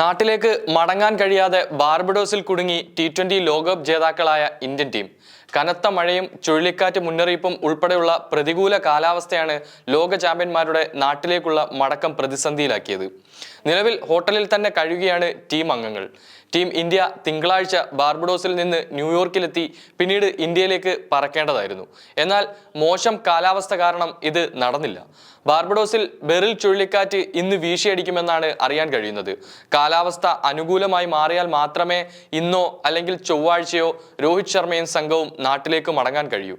നാട്ടിലേക്ക് മടങ്ങാൻ കഴിയാതെ ബാർബഡോസിൽ കുടുങ്ങി ടി ട്വന്റി ലോകകപ്പ് ജേതാക്കളായ ഇന്ത്യൻ ടീം. കനത്ത മഴയും ചുഴലിക്കാറ്റ് മുന്നറിയിപ്പും ഉൾപ്പെടെയുള്ള പ്രതികൂല കാലാവസ്ഥയാണ് ലോക ചാമ്പ്യന്മാരുടെ നാട്ടിലേക്കുള്ള മടക്കം പ്രതിസന്ധിയിലാക്കിയത്. നിലവിൽ ഹോട്ടലിൽ തന്നെ കഴിയുകയാണ് ടീം അംഗങ്ങൾ. ടീം ഇന്ത്യ തിങ്കളാഴ്ച ബാർബഡോസിൽ നിന്ന് ന്യൂയോർക്കിലെത്തി പിന്നീട് ഇന്ത്യയിലേക്ക് പറക്കേണ്ടതായിരുന്നു. എന്നാൽ മോശം കാലാവസ്ഥ കാരണം ഇത് നടന്നില്ല. ബാർബഡോസിൽ ബെറിൽ ചുഴലിക്കാറ്റ് ഇന്ന് വീശിയടിക്കുമെന്നാണ് അറിയാൻ കഴിയുന്നത്. കാലാവസ്ഥ അനുകൂലമായി മാറിയാൽ മാത്രമേ ഇന്നോ അല്ലെങ്കിൽ ചൊവ്വാഴ്ചയോ രോഹിത് ശർമ്മയും സംഘവും നാട്ടിലേക്ക് മടങ്ങാൻ കഴിയൂ.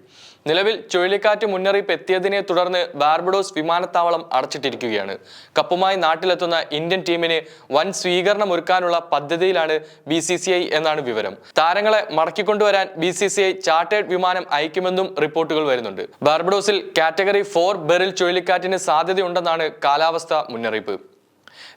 നിലവിൽ ചുഴലിക്കാറ്റ് മുന്നറിയിപ്പ് എത്തിയതിനെ തുടർന്ന് ബാർബഡോസ് വിമാനത്താവളം അടച്ചിട്ടിരിക്കുകയാണ്. കപ്പുമായി നാട്ടിലെത്തുന്ന ഇന്ത്യൻ ടീമിന് വൻ സ്വീകരണം ഒരുക്കാനുള്ള പദ്ധതിയിലാണ് ബി സി സി ഐ എന്നാണ് വിവരം. താരങ്ങളെ മടക്കിക്കൊണ്ടുവരാൻ B C C I chartered വിമാനം അയക്കുമെന്നും റിപ്പോർട്ടുകൾ വരുന്നുണ്ട്. ബാർബഡോസിൽ കാറ്റഗറി ഫോർ ബെറിൽ ചുഴലിക്കാറ്റിന് സാധ്യതയുണ്ടെന്നാണ് കാലാവസ്ഥ മുന്നറിയിപ്പ്.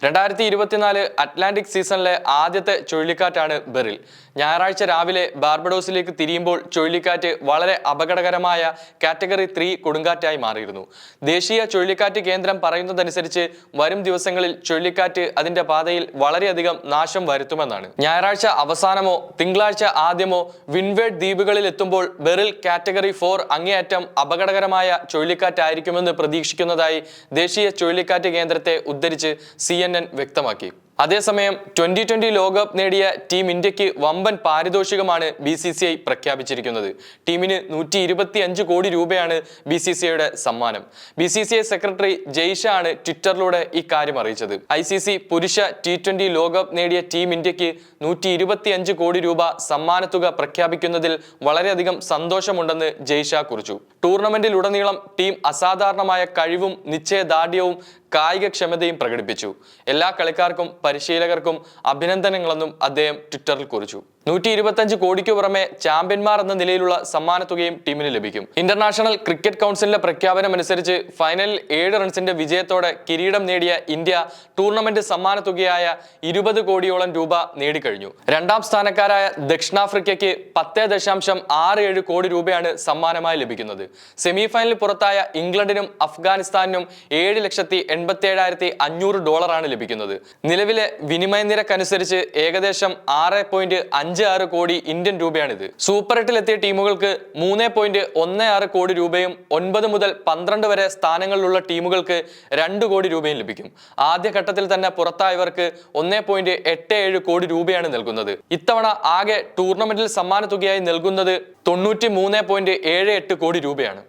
രണ്ടായിരത്തി ഇരുപത്തിനാല് അറ്റ്ലാന്റിക് സീസണിലെ ആദ്യത്തെ ചുഴലിക്കാറ്റാണ് ബെറിൽ. ഞായറാഴ്ച രാവിലെ ബാർബഡോസിലേക്ക് തിരിയുമ്പോൾ ചുഴലിക്കാറ്റ് വളരെ അപകടകരമായ കാറ്റഗറി ത്രീ കൊടുങ്കാറ്റായി മാറിയിരുന്നു. ദേശീയ ചുഴലിക്കാറ്റ് കേന്ദ്രം പറയുന്നതനുസരിച്ച് വരും ദിവസങ്ങളിൽ ചുഴലിക്കാറ്റ് അതിന്റെ പാതയിൽ വളരെയധികം നാശം വരുത്തുമെന്നാണ്. ഞായറാഴ്ച അവസാനമോ തിങ്കളാഴ്ച ആദ്യമോ വിൻവേഡ് ദ്വീപുകളിൽ എത്തുമ്പോൾ ബെറിൽ കാറ്റഗറി ഫോർ അങ്ങേയറ്റം അപകടകരമായ ചുഴലിക്കാറ്റായിരിക്കുമെന്ന് പ്രതീക്ഷിക്കുന്നതായി ദേശീയ ചുഴലിക്കാറ്റ് കേന്ദ്രത്തെ ഉദ്ധരിച്ച് സി എൻ എൻ വ്യക്തമാക്കി. അതേസമയം ട്വന്റി ട്വന്റി ലോകകപ്പ് നേടിയ ടീം ഇന്ത്യയ്ക്ക് വമ്പൻ പാരിതോഷികമാണ് ബി സി സി ഐ പ്രഖ്യാപിച്ചിരിക്കുന്നത്. ടീമിന് നൂറ്റി ഇരുപത്തി അഞ്ച് കോടി രൂപയാണ് ബി സി സി ഐയുടെ സമ്മാനം. B C C I secretary Jay Shah ആണ് ട്വിറ്ററിലൂടെ ഇക്കാര്യം അറിയിച്ചത്. ഐ സി സി പുരുഷ ടി ട്വന്റി ലോകകപ്പ് നേടിയ ടീം ഇന്ത്യയ്ക്ക് നൂറ്റി ഇരുപത്തി അഞ്ച് കോടി രൂപ സമ്മാനത്തുക പ്രഖ്യാപിക്കുന്നതിൽ വളരെയധികം സന്തോഷമുണ്ടെന്ന് ജയ്ഷ കുറിച്ചു. ടൂർണമെന്റിലുടനീളം ടീം അസാധാരണമായ കഴിവും നിശ്ചയദാർഢ്യവും കായികക്ഷമതയും പ്രകടിപ്പിച്ചു. എല്ലാ കളിക്കാർക്കും പരിശീലകർക്കും അഭിനന്ദനങ്ങളെന്നും അദ്ദേഹം ട്വിറ്ററിൽ കുറിച്ചു. നൂറ്റി ഇരുപത്തഞ്ച് കോടിക്ക് പുറമെ ചാമ്പ്യന്മാർ എന്ന നിലയിലുള്ള സമ്മാനത്തുകയും ടീമിന് ലഭിക്കും. ഇന്റർനാഷണൽ ക്രിക്കറ്റ് കൗൺസിലിന്റെ പ്രഖ്യാപനം അനുസരിച്ച് ഫൈനലിൽ ഏഴ് റൺസിന്റെ വിജയത്തോടെ കിരീടം നേടിയ ഇന്ത്യ ടൂർണമെന്റ് സമ്മാനത്തുകയായ ഇരുപത് കോടിയോളം രൂപ നേടിക്കഴിഞ്ഞു. രണ്ടാം സ്ഥാനക്കാരായ ദക്ഷിണാഫ്രിക്കയ്ക്ക് പത്തേ ദശാംശം ആറ് ഏഴ് കോടി രൂപയാണ് സമ്മാനമായി ലഭിക്കുന്നത്. സെമി ഫൈനലിൽ പുറത്തായ ഇംഗ്ലണ്ടിനും അഫ്ഗാനിസ്ഥാനിനും ഏഴ് ലക്ഷത്തി എൺപത്തി ഏഴായിരത്തി അഞ്ഞൂറ് ഡോളറാണ് ലഭിക്കുന്നത്. നിലവിലെ വിനിമയ നിരക്കനുസരിച്ച് ഏകദേശം ആറ് പോയിന്റ് അഞ്ച് ആറ് കോടി ഇന്ത്യൻ രൂപയാണിത്. സൂപ്പർ എട്ടിലെത്തിയ ടീമുകൾക്ക് മൂന്ന് പോയിന്റ് ഒന്ന് ആറ് കോടി രൂപയും ഒൻപത് മുതൽ പന്ത്രണ്ട് വരെ സ്ഥാനങ്ങളിലുള്ള ടീമുകൾക്ക് രണ്ട് കോടി രൂപയും ലഭിക്കും. ആദ്യഘട്ടത്തിൽ തന്നെ പുറത്തായവർക്ക് ഒന്ന് പോയിന്റ് എട്ട് ഏഴ് കോടി രൂപയാണ് നൽകുന്നത്. ഇത്തവണ ആകെ ടൂർണമെന്റിൽ സമ്മാന തുകയായി നൽകുന്നത് തൊണ്ണൂറ്റി മൂന്ന് പോയിന്റ് ഏഴ് എട്ട് കോടി രൂപയാണ്.